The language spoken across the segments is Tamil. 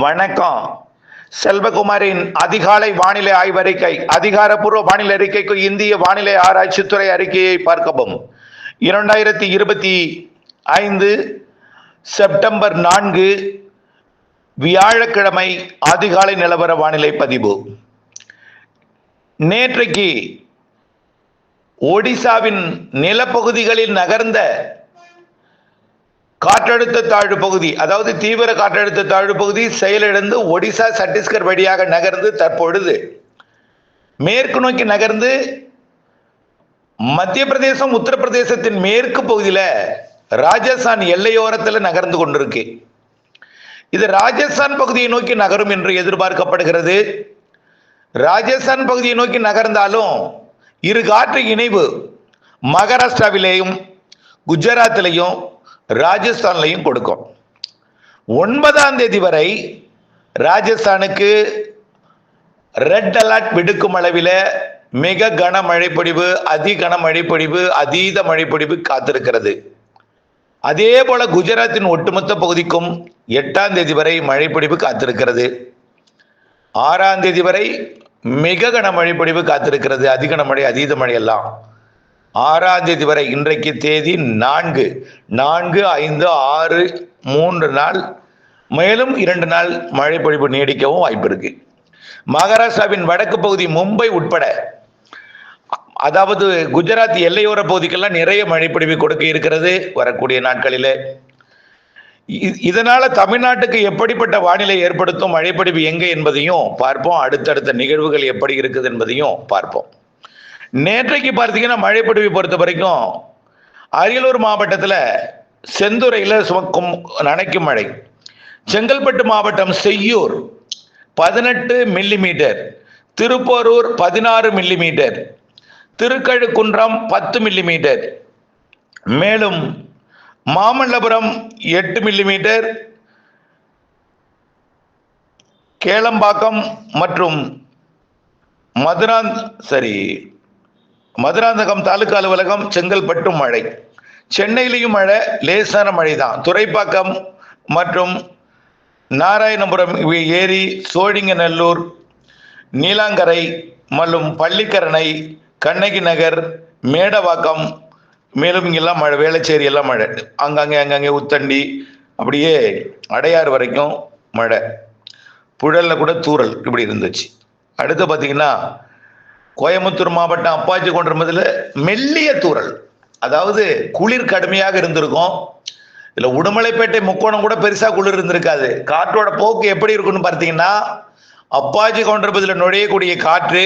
வணக்கம். செல்வகுமாரின் அதிகாலை வானிலை ஆய்வறிக்கை அதிகாரப்பூர்வ வானிலை அறிக்கைக்கு இந்திய வானிலை ஆராய்ச்சித்துறை அறிக்கையை பார்க்கவும். இரண்டாயிரத்தி இருபத்தி ஐந்து செப்டம்பர் நான்கு வியாழக்கிழமை அதிகாலை நிலவர வானிலை பதிவு. நேற்றைக்கு ஒடிசாவின் நிலப்பகுதிகளில் நகர்ந்த காற்றழுத்த தாழ்வு பகுதி அதாவது தீவிர காற்றழுத்த தாழ்வு பகுதி செயலிழந்து ஒடிசா சத்தீஸ்கர் வழியாக நகர்ந்து தற்பொழுது. மேற்கு நோக்கி நகர்ந்து மத்திய பிரதேசம் உத்தரப்பிரதேசத்தின் மேற்கு பகுதியில் ராஜஸ்தான் எல்லையோரத்தில் நகர்ந்து கொண்டிருக்கு. இது ராஜஸ்தான் பகுதியை நோக்கி நகரும் என்று எதிர்பார்க்கப்படுகிறது. ராஜஸ்தான் பகுதியை நோக்கி நகர்ந்தாலும் இரு காற்று இணைவு மகாராஷ்டிராவிலேயும் குஜராத்திலையும் ராஜஸ்தான்லையும் கொடுக்கும். ஒன்பதாம் தேதி வரை ராஜஸ்தானுக்கு ரெட் அலர்ட் விடுக்கும் அளவில் மிக கன மழைப்பொழிவு அதி கன மழைப்பொழிவு அதீத மழைப்பொழிவு காத்திருக்கிறது. அதே போல குஜராத்தின் ஒட்டுமொத்த பகுதிக்கும் எட்டாம் தேதி வரை மழைப்பொழிவு காத்திருக்கிறது. ஆறாம் தேதி வரை மிக கன மழைப்பொழிவு காத்திருக்கிறது. அதிக மழை அதீத மழை எல்லாம் ஆறாம் தேதி வரை இன்றைக்கு தேதி நான்கு. நான்கு ஐந்து ஆறு மூன்று நாள். மேலும் இரண்டு நாள் மழை பொழிவு நீடிக்கவும் வாய்ப்பு இருக்கு. மகாராஷ்டிராவின் வடக்கு பகுதி மும்பை உட்பட அதாவது குஜராத் எல்லையோர பகுதிக்கெல்லாம் நிறைய மழைப்பொழிவு கொடுக்க இருக்கிறது வரக்கூடிய நாட்களில். இதனால தமிழ்நாட்டுக்கு எப்படிப்பட்ட வானிலை ஏற்படுத்தும் மழைப்பொழிவு எங்கே என்பதையும் பார்ப்போம். அடுத்தடுத்த நிகழ்வுகள் எப்படி இருக்குது என்பதையும் பார்ப்போம். நேற்றைக்கு பார்த்தீங்கன்னா மழைப்பொழிவை பொறுத்த வரைக்கும் அரியலூர் மாவட்டத்தில் செந்துறையில் சுமக்கும் நனைக்கும் மழை. செங்கல்பட்டு மாவட்டம் செய்யூர் பதினெட்டு மில்லிமீட்டர் திருப்போரூர் பதினாறு மில்லிமீட்டர் திருக்கழுக்குன்றம் பத்து மில்லிமீட்டர் மேலும் மாமல்லபுரம் எட்டு மில்லிமீட்டர் கேளம்பாக்கம் மற்றும் மதுராந்த் சரி மதுராந்தகம் தாலுகா அலுவலகம் செங்கல்பட்டு மழை. சென்னையிலையும் மழை லேசான மழை தான் துறைப்பாக்கம் மற்றும் நாராயணபுரம் ஏரி சோழிங்கநல்லூர் நீலாங்கரை மற்றும் பள்ளிக்கரணை கண்ணகி நகர் மேடவாக்கம் மேலும் இங்கெல்லாம் மழை வேளச்சேரி எல்லாம் மழை. அங்கங்கே அங்கங்கே உத்தண்டி அப்படியே அடையாறு வரைக்கும் மழை. புழலில் கூட தூறல் இப்படி இருந்துச்சு. அடுத்து பார்த்தீங்கன்னா கோயம்புத்தூர் மாவட்டம் அப்பாச்சி கொண்டிருப்பதில் மெல்லிய தூரல் அதாவது குளிர் கடுமையாக இருந்திருக்கும். இதில் உடுமலைப்பேட்டை முக்கோணம் கூட பெருசாக குளிர் இருந்திருக்காது. காற்றோட போக்கு எப்படி இருக்குன்னு பார்த்தீங்கன்னா அப்பாச்சி கொண்டிருப்பதில் நுழையக்கூடிய காற்று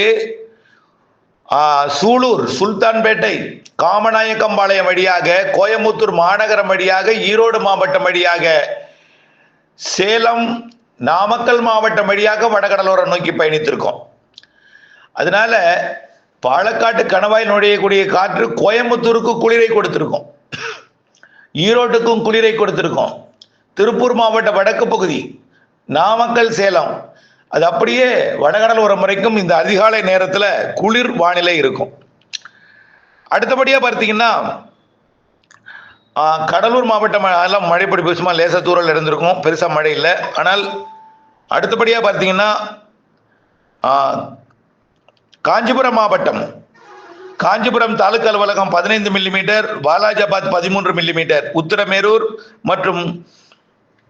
சூலூர் சுல்தான்பேட்டை காமநாயக்கம்பாளையம் வழியாக கோயம்புத்தூர் மாநகரம் வழியாக ஈரோடு மாவட்டம் வழியாக சேலம் நாமக்கல் மாவட்டம் வழியாக வடகடலோரம் நோக்கி பயணித்திருக்கோம். அதனால பாலக்காட்டு கணவாய் நுழையக்கூடிய காற்று கோயம்புத்தூருக்கு குளிரை கொடுத்திருக்கும். ஈரோட்டுக்கும் குளிரை கொடுத்திருக்கும். திருப்பூர் மாவட்ட வடக்கு பகுதி நாமக்கல் சேலம். அது அப்படியே வடகடலோரம் வரைக்கும் இந்த அதிகாலை நேரத்தில் குளிர் வானிலை இருக்கும். அடுத்தபடியாக பார்த்தீங்கன்னா கடலூர் மாவட்டம் எல்லாம் மழை பிடி சும்மா லேச தூரல் இருந்திருக்கும். பெருசாக மழை இல்லை. ஆனால் அடுத்தபடியாக பார்த்தீங்கன்னா காஞ்சிபுரம் மாவட்டம். காஞ்சிபுரம் தாலுக்கா அலுவலகம் பதினைந்து மில்லிமீட்டர் வாலாஜாபாத் பதிமூன்று மில்லிமீட்டர் உத்திரமேரூர் மற்றும்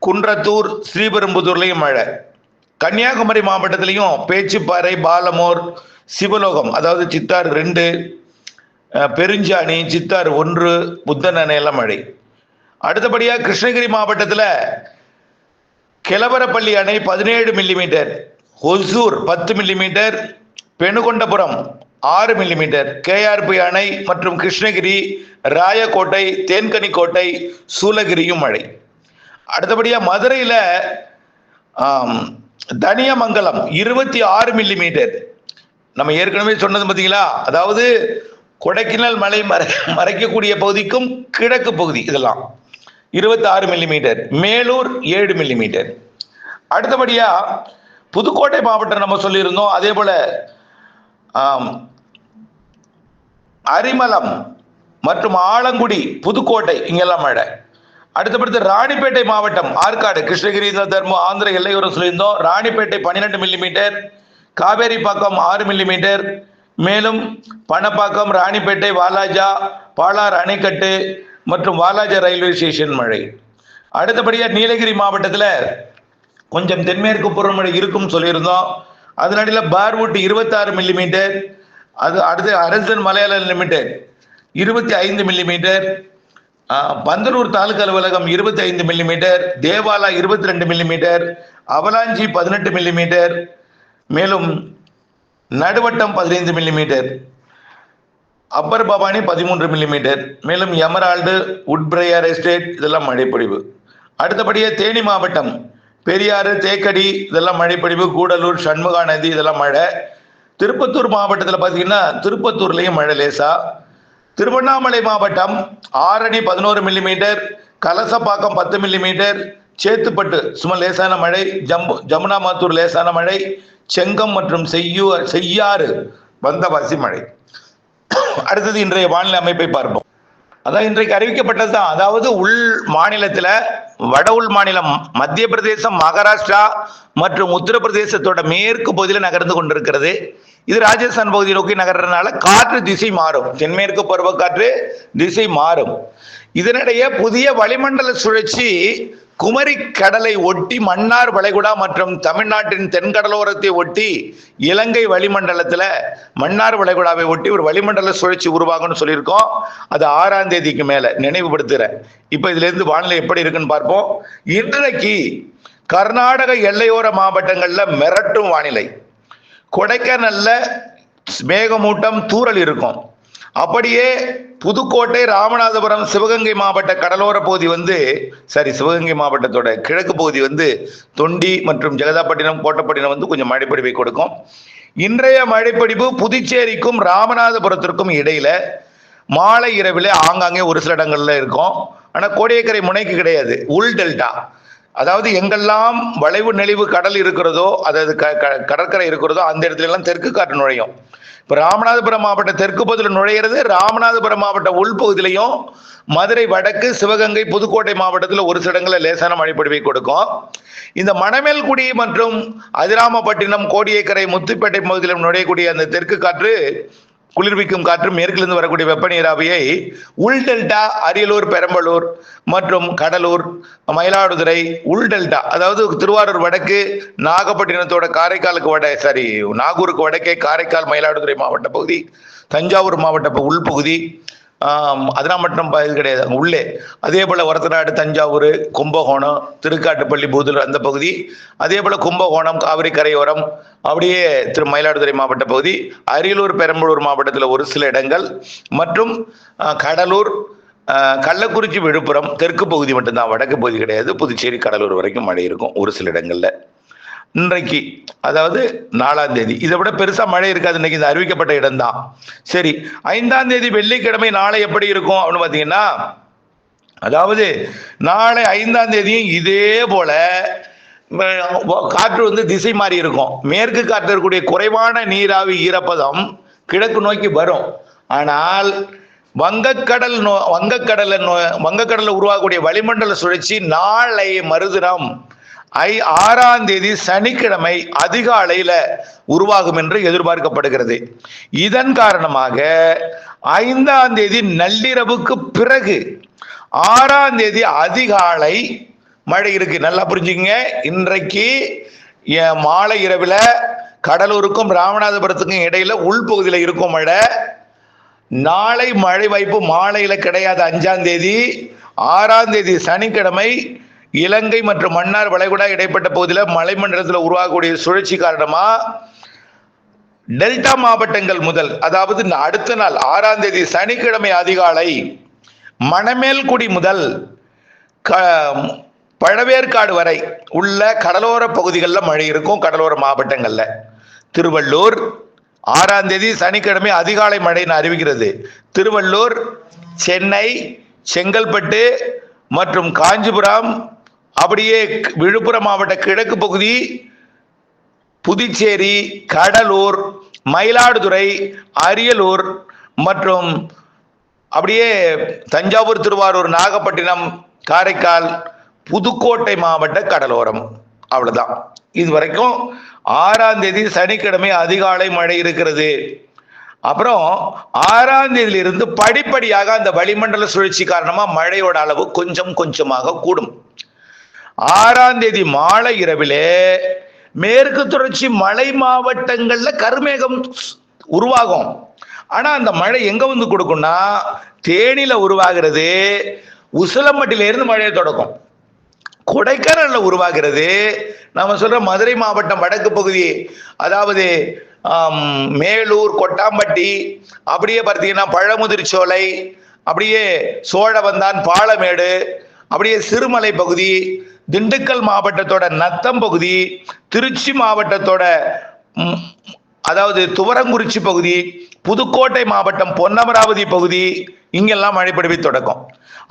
குன்றத்தூர் ஸ்ரீபெரும்புதூர்லையும் மழை. கன்னியாகுமரி மாவட்டத்திலையும் பேச்சுப்பாறை பாலமோர் சிவலோகம் அதாவது சித்தார் ரெண்டு பெருஞ்சாணி சித்தார் ஒன்று புத்தன் அணையெல்லாம் மழை. அடுத்தபடியாக கிருஷ்ணகிரி மாவட்டத்தில் கிளவரப்பள்ளி அணை பதினேழு மில்லிமீட்டர் ஒசூர் பத்து மில்லிமீட்டர் பெணுகொண்டபுரம் ஆறு மில்லிமீட்டர் கேஆர்பி அணை மற்றும் கிருஷ்ணகிரி ராயக்கோட்டை தேன்கனிக்கோட்டை சூலகிரியும் மழை. அடுத்தபடியாக மதுரையில் தனியமங்கலம் இருபத்தி ஆறு மில்லிமீட்டர் நம்ம ஏற்கனவே சொன்னது பார்த்தீங்களா அதாவது கொடைக்கிணல் மலை மறை மறைக்கக்கூடிய பகுதிக்கும் கிழக்கு பகுதி இதெல்லாம். இருபத்தி ஆறு மில்லிமீட்டர் மேலூர் ஏழு மில்லிமீட்டர் அடுத்தபடியாக புதுக்கோட்டை மாவட்டம் நம்ம சொல்லியிருந்தோம். அதே போல் ஆம், மற்றும் ஆலங்குடி புதுக்கோட்டை இங்கெல்லாம் மழை அடுத்தபடுத்து ராணிப்பேட்டை மாவட்டம் ஆற்காடு கிருஷ்ணகிரி தர்மம் ஆந்திர எல்லையோரம் சொல்லியிருந்தோம் ராணிப்பேட்டை பன்னிரெண்டு மில்லிமீட்டர் காவேரிப்பாக்கம் ஆறு மில்லிமீட்டர் மேலும் பணப்பாக்கம் ராணிப்பேட்டை வாலாஜா பாலார் அணைக்கட்டு மற்றும் வாலாஜா ரயில்வே ஸ்டேஷன் மழை. அடுத்தபடியாக நீலகிரி மாவட்டத்தில் கொஞ்சம் தென்மேற்கு பருவமழை இருக்கும் சொல்லியிருந்தோம். அதனடியில் பார்வுட் இருபத்தாறு மில்லிமீட்டர் அது அடுத்து அரசன் மலையாள லிமிடெட் இருபத்தி ஐந்து மில்லிமீட்டர் பந்தலூர் தாலுகா அலுவலகம் இருபத்தி ஐந்து மில்லிமீட்டர் தேவாலா இருபத்தி ரெண்டு மில்லிமீட்டர் அவலாஞ்சி பதினெட்டு மில்லிமீட்டர் மேலும் நடுவட்டம் பதினைந்து மில்லிமீட்டர் அப்பர் பவானி பதிமூன்று மில்லிமீட்டர் மேலும் எமரால்டு உட்பிரையார் எஸ்டேட் இதெல்லாம் மழைப்பொழிவு. அடுத்தபடியே தேனி மாவட்டம். பெரியாறு தேக்கடி இதெல்லாம் மழைப்பொழிவு கூடலூர் சண்முகா நதி இதெல்லாம் மழை. திருப்பத்தூர் மாவட்டத்தில் பார்த்தீங்கன்னா திருப்பத்தூர்லேயும் மழை லேசா. திருவண்ணாமலை மாவட்டம் ஆரணி பதினோரு மில்லிமீட்டர் கலசப்பாக்கம் பத்து மில்லிமீட்டர் சேத்துப்பட்டு சும்மா லேசான மழை ஜம்பு ஜமுனாமாத்தூர் லேசான மழை செங்கம் மற்றும் செய்யூர் செய்யாறு வந்தவாசி மழை. அடுத்தது இன்றைய வானிலை அமைப்பை பார்ப்போம். அதான் இன்றைக்கு அறிவிக்கப்பட்டது தான் அதாவது உள் மாநிலத்தில் வட உள் மாநிலம் மத்திய பிரதேசம் மகாராஷ்டிரா மற்றும் உத்தரப்பிரதேசத்தோட மேற்கு பகுதியில் நகர்ந்து கொண்டிருக்கிறது. இது ராஜஸ்தான் பகுதியை நோக்கி நகர்றதுனால காற்று திசை மாறும். தென்மேற்கு பருவக்காற்று திசை மாறும். இதனிடையே புதிய வளிமண்டல சுழற்சி குமரி கடலை ஒட்டி மன்னார் வளைகுடா மற்றும் தமிழ்நாட்டின் தென்கடலோரத்தை ஒட்டி இலங்கை வளிமண்டலத்தில் மன்னார் வளைகுடாவை ஒட்டி ஒரு வளிமண்டல சுழற்சி உருவாகும்னு சொல்லியிருக்கோம். அது ஆறாம் தேதிக்கு மேலே. நினைவுபடுத்துகிறேன் இப்போ இதுலேருந்து வானிலை எப்படி இருக்குன்னு பார்ப்போம். இன்றைக்கு கர்நாடக எல்லையோர மாவட்டங்களில் மிரட்டும் வானிலை. கொடைக்கானல்ல மேகமூட்டம் தூறல் இருக்கும். அப்படியே புதுக்கோட்டை ராமநாதபுரம் சிவகங்கை மாவட்ட கடலோர பகுதி வந்து சாரி சிவகங்கை மாவட்டத்தோட கிழக்கு பகுதி வந்து தொண்டி மற்றும் ஜெகதாப்பட்டினம் கோட்டப்பட்டினம் வந்து கொஞ்சம் மழைப்பொழிவை கொடுக்கும். இன்றைய மழைப்பொழிவு புதுச்சேரிக்கும் ராமநாதபுரத்திற்கும் இடையில மாலை இரவில் ஆங்காங்கே ஒரு சில இடங்கள்ல இருக்கும். ஆனால் கோடியக்கரை முனைக்கு கிடையாது. உள் டெல்டா. அதாவது எங்கெல்லாம் வளைவு நெளிவு கடல் இருக்கிறதோ அதாவது க க- கடற்கரை இருக்கிறதோ அந்த இடத்துல எல்லாம் தெற்கு காற்று நுழையும். இப்போ ராமநாதபுரம் மாவட்ட தெற்கு பகுதியில் நுழையிறது ராமநாதபுரம் மாவட்ட உள்பகுதியிலையும் மதுரை வடக்கு சிவகங்கை புதுக்கோட்டை மாவட்டத்தில் ஒரு சில இடங்களில் லேசான மழைப்பொழிவை கொடுக்கும். இந்த மணமேல்குடி மற்றும் அதிராமப்பட்டினம் கோடியக்கரை முத்துப்பேட்டை பகுதியிலும் நுழையக்கூடிய அந்த தெற்கு காற்று குளிர்விக்கும் காற்று மேற்கிலிருந்து வரக்கூடிய வெப்ப நீராவியை உள் டெல்டா அரியலூர் பெரம்பலூர் மற்றும் கடலூர் மயிலாடுதுறை உள் டெல்டா அதாவது திருவாரூர் வடக்கு நாகப்பட்டினத்தோட காரைக்காலுக்கு வட சாரி நாகூருக்கு வடக்கே காரைக்கால் மயிலாடுதுறை மாவட்ட பகுதி தஞ்சாவூர் மாவட்ட உள்பகுதி ஆம், மட்டும் இது கிடையாது. அங்கே உள்ளே. அதே போல் ஒரத்தநாடு தஞ்சாவூர் கும்பகோணம் திருக்காட்டுப்பள்ளி பூதூர் அந்த பகுதி. அதே போல் கும்பகோணம் காவிரி கரையோரம் அப்படியே திரு மயிலாடுதுறை மாவட்ட பகுதி அரியலூர் பெரம்பலூர் மாவட்டத்தில் ஒரு சில இடங்கள். மற்றும் கடலூர் கள்ளக்குறிச்சி விழுப்புரம் தெற்கு பகுதி மட்டும்தான். வடக்கு பகுதி கிடையாது. புதுச்சேரி கடலூர் வரைக்கும் மழை இருக்கும் ஒரு சில இடங்களில். இன்றைக்கு அதாவது நாலாம் தேதி. இதை விட பெருசா மழை இருக்காது. இன்னைக்கு இந்த அறிவிக்கப்பட்ட இடம்தான். சரி ஐந்தாம் தேதி வெள்ளிக்கிழமை நாளை எப்படி இருக்கும் அப்படின்னு பார்த்தீங்கன்னா அதாவது நாளை ஐந்தாம் தேதியும் இதே போல காற்று வந்து திசை மாறி இருக்கும். மேற்கு காற்று இருக்கக்கூடிய குறைவான நீராவி ஈரப்பதம் கிழக்கு நோக்கி வரும். ஆனால் வங்கக்கடல் நோ வங்கக்கடலை நோ வங்கக்கடலில் உருவாகக்கூடிய வளிமண்டல சுழற்சி நாளை மறுதினம் ஐ ஆறாம் தேதி சனிக்கிழமை அதிகாலையில உருவாகும் என்று எதிர்பார்க்கப்படுகிறது. இதன் காரணமாக ஐந்தாம் தேதி நள்ளிரவுக்கு பிறகு ஆறாம் தேதி அதிகாலை மழை இருக்கு. நல்லா புரிஞ்சுக்கங்க. இன்றைக்கு மாலை இரவில் கடலூருக்கும் ராமநாதபுரத்துக்கும் இடையில உள்பகுதியில் இருக்கும் மழை. நாளை மழை வாய்ப்பு மாலையில கிடையாது. அஞ்சாம் தேதி ஆறாம் தேதி சனிக்கிழமை இலங்கை மற்றும் மன்னார் வளைகுடா இடைப்பட்ட பகுதியில் மலைமண்டலத்தில் உருவாகக்கூடிய சுழற்சி காரணமா டெல்டா மாவட்டங்கள் முதல் அதாவது அடுத்த நாள் ஆறாம் தேதி சனிக்கிழமை அதிகாலை மணமேல்குடி முதல் க பழவேற்காடு வரை உள்ள கடலோர பகுதிகளில் மழை இருக்கும் கடலோர மாவட்டங்களில். திருவள்ளூர் ஆறாம் தேதி சனிக்கிழமை அதிகாலை மழைன்னு அறிவிக்கிறது. திருவள்ளூர் சென்னை செங்கல்பட்டு மற்றும் காஞ்சிபுரம் அப்படியே விழுப்புரம் மாவட்ட கிழக்கு பகுதி புதுச்சேரி கடலூர் மயிலாடுதுறை அரியலூர் மற்றும் அப்படியே தஞ்சாவூர் திருவாரூர் நாகப்பட்டினம் காரைக்கால் புதுக்கோட்டை மாவட்ட கடலோரம். அவ்வளவுதான். இது வரைக்கும் ஆறாம் தேதி சனிக்கிழமை அதிகாலை மழை இருக்கிறது. அப்புறம் ஆறாம் தேதியிலிருந்து படிப்படியாக அந்த வளிமண்டல சுழற்சி காரணமா மழையோட அளவு கொஞ்சம் கொஞ்சமாக கூடும். ஆறாம் தேதி மாலை இரவிலே மேற்கு தொடர்ச்சி மலை மாவட்டங்கள்ல கருமேகம் உருவாகும். ஆனா அந்த மழை எங்க வந்து கொடுக்கும்னா தேனில உருவாகிறது உசிலம்பட்டில இருந்து மழையை தொடக்கும். கொடைக்கானல்ல உருவாகிறது நம்ம சொல்ற மதுரை மாவட்டம் வடக்கு பகுதி அதாவது மேலூர் கொட்டாம்பட்டி அப்படியே பார்த்தீங்கன்னா பழமுதிர்ச்சோலை அப்படியே சோழவந்தான் பாலமேடு அப்படியே சிறுமலை பகுதி திண்டுக்கல் மாவட்டத்தோட நத்தம் பகுதி திருச்சி மாவட்டத்தோட அதாவது துவரங்குறிச்சி பகுதி புதுக்கோட்டை மாவட்டம் பொன்னமராவதி பகுதி இங்கெல்லாம் மழை பொழிவை தொடக்கம்.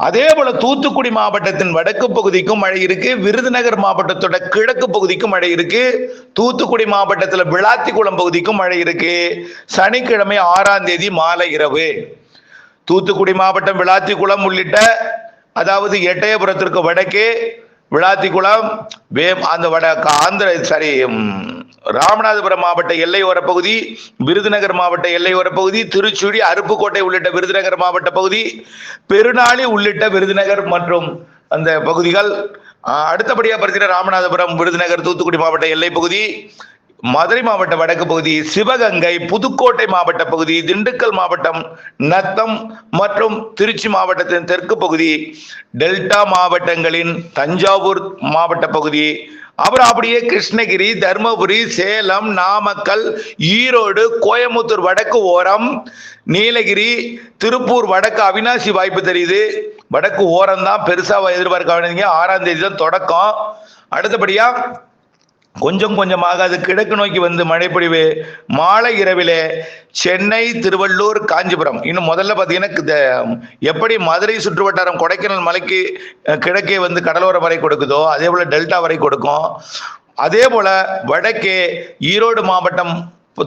அதே போல தூத்துக்குடி மாவட்டத்தின் வடக்கு பகுதிக்கும் மழை இருக்கு விருதுநகர் மாவட்டத்தோட கிழக்கு பகுதிக்கும் மழை இருக்கு தூத்துக்குடி மாவட்டத்தில் விளாத்திக்குளம் பகுதிக்கும் மழை இருக்கு. சனிக்கிழமை ஆறாம் தேதி மாலை இரவு. தூத்துக்குடி மாவட்டம் விளாத்திக்குளம் உள்ளிட்ட அதாவது எட்டயபுரத்திற்கு வடக்கே விளாத்திக்குளம் வேம் அந்த வட ஆந்திர சாரி ராமநாதபுரம் மாவட்ட எல்லையோர பகுதி விருதுநகர் மாவட்ட எல்லையோர பகுதி திருச்சுழி அருப்புக்கோட்டை உள்ளிட்ட விருதுநகர் மாவட்ட பகுதி பெருநாளி உள்ளிட்ட விருதுநகர் மற்றும் அந்த பகுதிகள். அடுத்தபடியாக பார்த்தீங்கன்னா ராமநாதபுரம் விருதுநகர் தூத்துக்குடி மாவட்ட எல்லை பகுதி மதுரை மாவட்ட வடக்கு பகுதி சிவகங்கை புதுக்கோட்டை மாவட்ட பகுதி திண்டுக்கல் மாவட்டம் நத்தம் மற்றும் திருச்சி மாவட்டத்தின் தெற்கு பகுதி டெல்டா மாவட்டங்களின் தஞ்சாவூர் மாவட்ட பகுதி அப்புறம் அப்படியே கிருஷ்ணகிரி தருமபுரி சேலம் நாமக்கல் ஈரோடு கோயம்புத்தூர் வடக்கு ஓரம் நீலகிரி திருப்பூர் வடக்கு அவினாசி வாய்ப்பு தெரியுது. வடக்கு ஓரம் தான் பெருசாக எதிர்பார்க்க வேண்டியது ஆறாம் தேதி தான் தொடக்கம். அடுத்தபடியா கொஞ்சம் கொஞ்சமாக அது கிழக்கு நோக்கி வந்து மழை பொழிவு மாலை இரவிலே சென்னை திருவள்ளூர் காஞ்சிபுரம். இன்னும் முதல்ல பார்த்தீங்கன்னா இந்த எப்படி மதுரை சுற்றுவட்டாரம் கொடைக்கானல் மலைக்கு கிழக்கே வந்து கடலோர வரை கொடுக்குதோ அதே போல டெல்டா வரை கொடுக்கும். அதே போல வடக்கே ஈரோடு மாவட்டம்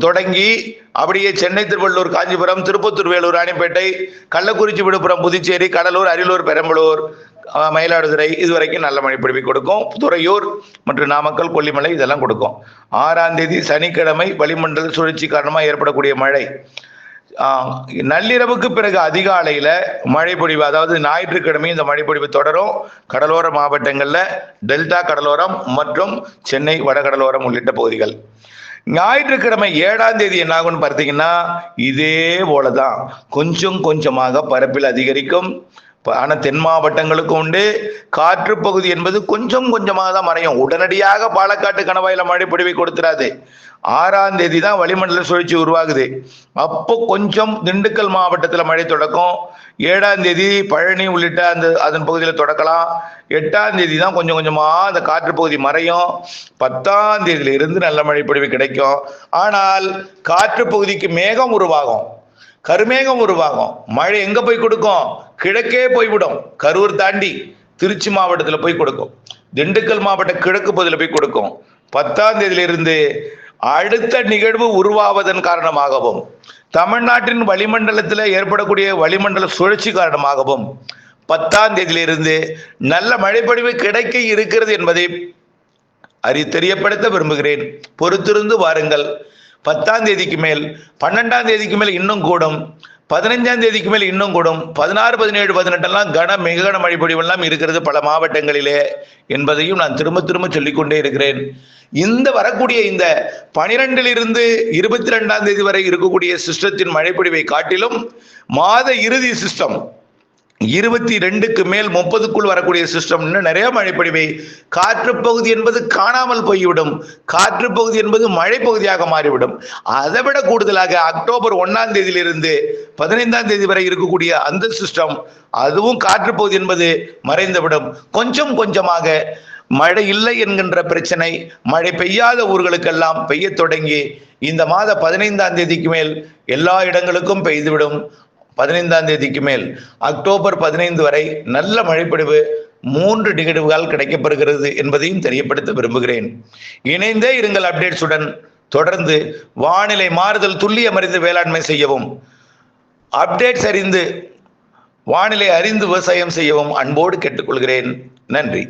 தொடங்கி அப்படியே சென்னை திருவள்ளூர் காஞ்சிபுரம் திருப்பத்தூர் வேலூர் ராணிப்பேட்டை கள்ளக்குறிச்சி விழுப்புரம் புதுச்சேரி கடலூர் அரியலூர் பெரம்பலூர் மயிலாடுதுறை இது வரைக்கும் நல்ல மழை பிடிப்பு கொடுக்கும். துறையூர் மற்றும் நாமக்கல் கொல்லிமலை இதெல்லாம் கொடுக்கும். ஆறாம் தேதி சனிக்கிழமை வளிமண்டல சுழற்சி காரணமாக ஏற்படக்கூடிய மழை. நள்ளிரவுக்கு பிறகு அதிகாலையில் மழை பொழிவு அதாவது ஞாயிற்றுக்கிழமை இந்த மழை பொழிவு தொடரும். கடலோர மாவட்டங்களில் டெல்டா கடலோரம் மற்றும் சென்னை வடகடலோரம் உள்ளிட்ட பகுதிகள். ஞாயிற்றுக்கிழமை ஏழாம் தேதி என்ன ஆகும்னு பார்த்தீங்கன்னா இதே போலதான். கொஞ்சம் கொஞ்சமாக பரப்பில் அதிகரிக்கும். ப- தென் மாவட்டங்களுக்கும் உண்டு. காற்று பகுதி என்பது கொஞ்சம் கொஞ்சமாக தான் மறையும். உடனடியாக பாலக்காட்டு கணவாயில மழை பொழிவை கொடுத்துறாது. ஆறாம் தேதி தான் வளிமண்டல சுழற்சி உருவாகுது. அப்போ கொஞ்சம் திண்டுக்கல் மாவட்டத்தில் மழை தொடக்கம். ஏழாம் தேதி பழனி உள்ளிட்ட அந்த அதன் பகுதியில் தொடக்கலாம். எட்டாம் தேதி தான் கொஞ்சம் கொஞ்சமாக அந்த காற்று பகுதி மறையும். பத்தாம் தேதியிலிருந்து நல்ல மழை பொழிவு கிடைக்கும். ஆனால் காற்று பகுதிக்கு மேகம் உருவாகும். கருமேகம் உருவாகும். மழை எங்கே போய் கொடுக்கும்? கிழக்கே போய்விடும் கரூர் தாண்டி திருச்சி மாவட்டத்தில் போய் கொடுக்கும். திண்டுக்கல் மாவட்ட கிழக்கு பகுதியில் போய் கொடுக்கும். பத்தாம் தேதியிலிருந்து அடுத்த நிகழ்வு உருவாவதன் காரணமாகவும் தமிழ்நாட்டின் வளிமண்டலத்தில் ஏற்படக்கூடிய வளிமண்டல சுழற்சி காரணமாகவும் பத்தாம் தேதியிலிருந்து நல்ல மழைப்பொழிவு கிடைக்க இருக்கிறது என்பதை அறி தெரியப்படுத்த விரும்புகிறேன். பொறுத்திருந்து வாருங்கள். பத்தாம் தேதிக்கு மேல் பன்னெண்டாம் தேதிக்கு மேல் இன்னும் கூடும். பதினைஞ்சாம் தேதிக்கு மேல் இன்னும் கூடும். பதினாறு பதினேழு பதினெட்டெல்லாம் கன மிக கன மழை பொழிவெல்லாம் இருக்கிறது பல மாவட்டங்களிலே என்பதையும் நான் திரும்ப திரும்ப சொல்லிக்கொண்டே இருக்கிறேன். இந்த வரக்கூடிய இந்த பனிரெண்டிலிருந்து இருபத்தி ரெண்டாம் தேதி வரை இருக்கக்கூடிய சிஸ்டத்தின் மழைப்பொழிவை காட்டிலும் மாத இறுதி சிஸ்டம் இருபத்தி ரெண்டுக்கு மேல் முப்பதுக்குள் வரக்கூடிய சிஸ்டம் இன்னும் நிறைய மழைப்பொழிவை காற்று பகுதி என்பது காணாமல் போய்விடும். காற்று பகுதி என்பது மழை பகுதியாக மாறிவிடும். அதை விட கூடுதலாக அக்டோபர் ஒன்னாம் தேதியிலிருந்து பதினைந்தாம் தேதி வரை இருக்கக்கூடிய அந்த சிஸ்டம் அதுவும் காற்று பகுதி என்பது மறைந்துவிடும். கொஞ்சம் கொஞ்சமாக மழை இல்லை என்கின்ற பிரச்சனை மழை பெய்யாத ஊர்களுக்கெல்லாம் பெய்யத் தொடங்கி இந்த மாத பதினைந்தாம் தேதிக்கு மேல் எல்லா இடங்களுக்கும் பெய்துவிடும். பதினைந்தாம் தேதிக்கு மேல் அக்டோபர் பதினைந்து வரை நல்ல மழைப்பொழிவு மூன்று நிகழ்வுகள் கிடைக்கப்படுகிறது என்பதையும் தெரியப்படுத்த விரும்புகிறேன். இணைந்தே இருங்கள் அப்டேட்ஸுடன். தொடர்ந்து வானிலை மாறுதல் துல்லியம் அறிந்து வேளாண்மை செய்யவும். அப்டேட்ஸ் அறிந்து வானிலை அறிந்து விவசாயம் செய்யவும் அன்போடு கேட்டுக்கொள்கிறேன். நன்றி.